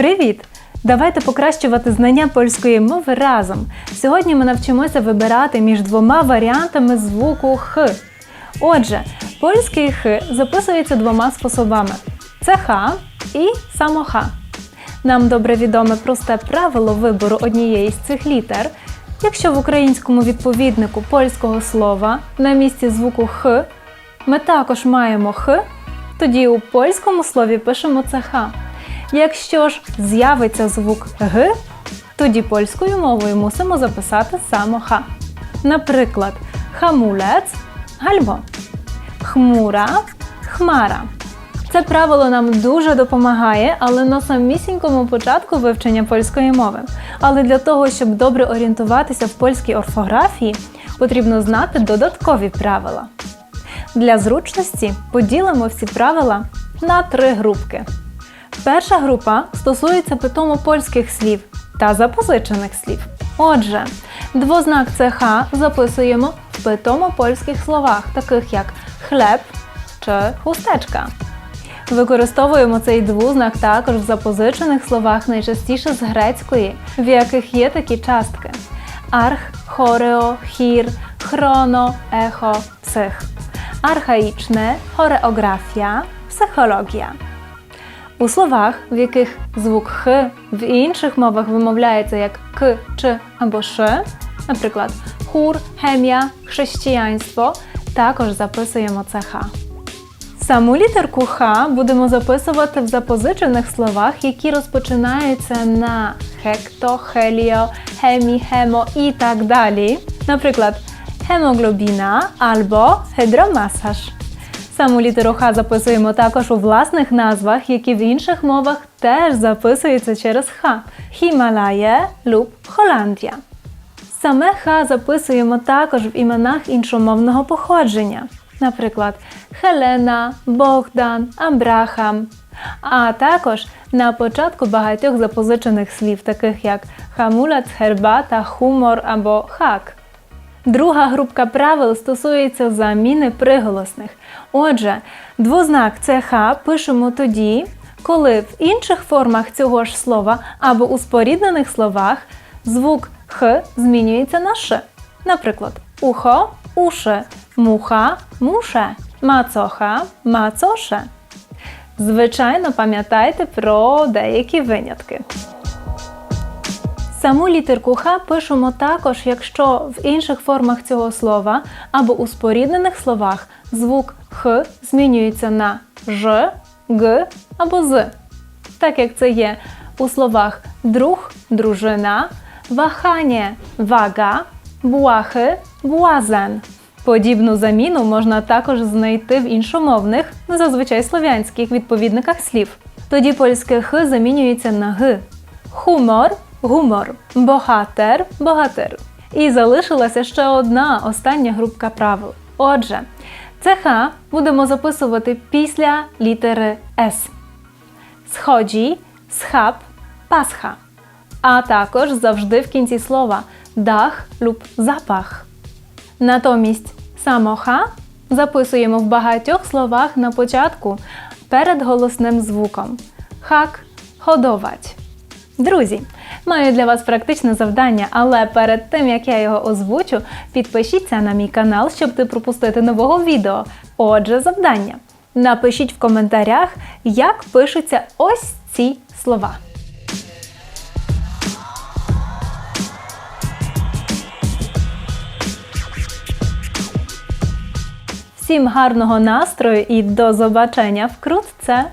Привіт! Давайте покращувати знання польської мови разом. Сьогодні ми навчимося вибирати між двома варіантами звуку Х. Отже, польський Х записується двома способами: це Х і само Х. Нам добре відоме просте правило вибору однієї з цих літер. Якщо в українському відповіднику польського слова на місці звуку Х ми також маємо Х, тоді у польському слові пишемо це Х. Якщо ж з'явиться звук Г, тоді польською мовою мусимо записати саме Х. Наприклад, хамулець гальмо, хмура хмара. Це правило нам дуже допомагає, але на самісінькому початку вивчення польської мови. Але для того, щоб добре орієнтуватися в польській орфографії, потрібно знати додаткові правила. Для зручності поділимо всі правила на три групки. Перша група стосується питомо польських слів та запозичених слів. Отже, двознак ЦХ записуємо в питомо польських словах, таких як хлеб чи хустечка. Використовуємо цей двознак також в запозичених словах найчастіше з грецької, в яких є такі частки: арх, хорео, хір, хроно, ехо, псих. Архаїчне хореографія, психологія. У словах, в яких звук Х в інших мовах вимовляється як К, Ч або Ш, наприклад, хур, хемія, християнство, також записуємо це Х. Саму літерку Х будемо записувати в запозичених словах, які розпочинаються на хекто, хеліо, хемі, хемо і так далі. Наприклад, хемоглобіна або гідромасаж. Саму літеру Х записуємо також у власних назвах, які в інших мовах теж записуються через Х Хімалає люб Холандія. Саме Х записуємо також в іменах іншомовного походження, наприклад, Хелена, Богдан, Абрахам, а також на початку багатьох запозичених слів, таких як хамулець, гербата, хумор або хак. Друга групка правил стосується заміни приголосних. Отже, двознак ЦХ пишемо тоді, коли в інших формах цього ж слова або у споріднених словах звук Х змінюється на Ш. Наприклад, ухо уше, муха муше, мацоха мацоше. Звичайно, пам'ятайте про деякі винятки. Саму літерку Х пишемо також, якщо в інших формах цього слова або у споріднених словах звук Х змінюється на Ж, Г або З. Так як це є у словах друг, дружина, вахання, вага, буахи, буазен. Подібну заміну можна також знайти в іншомовних, зазвичай слов'янських відповідниках слів. Тоді польське Х замінюється на Г. Хумор гумор, богатер, богатир. І залишилася ще одна остання групка правил. Отже, ЦХ будемо записувати після літери С. Сході, схаб, пасха. А також завжди в кінці слова дах люб запах. Натомість само Х записуємо в багатьох словах на початку перед голосним звуком. Хак ходовать. Друзі, маю для вас практичне завдання, але перед тим як я його озвучу, підпишіться на мій канал, щоб не пропустити нового відео. Отже, завдання. Напишіть в коментарях, як пишуться ось ці слова. Всім гарного настрою і до побачення вкрутце!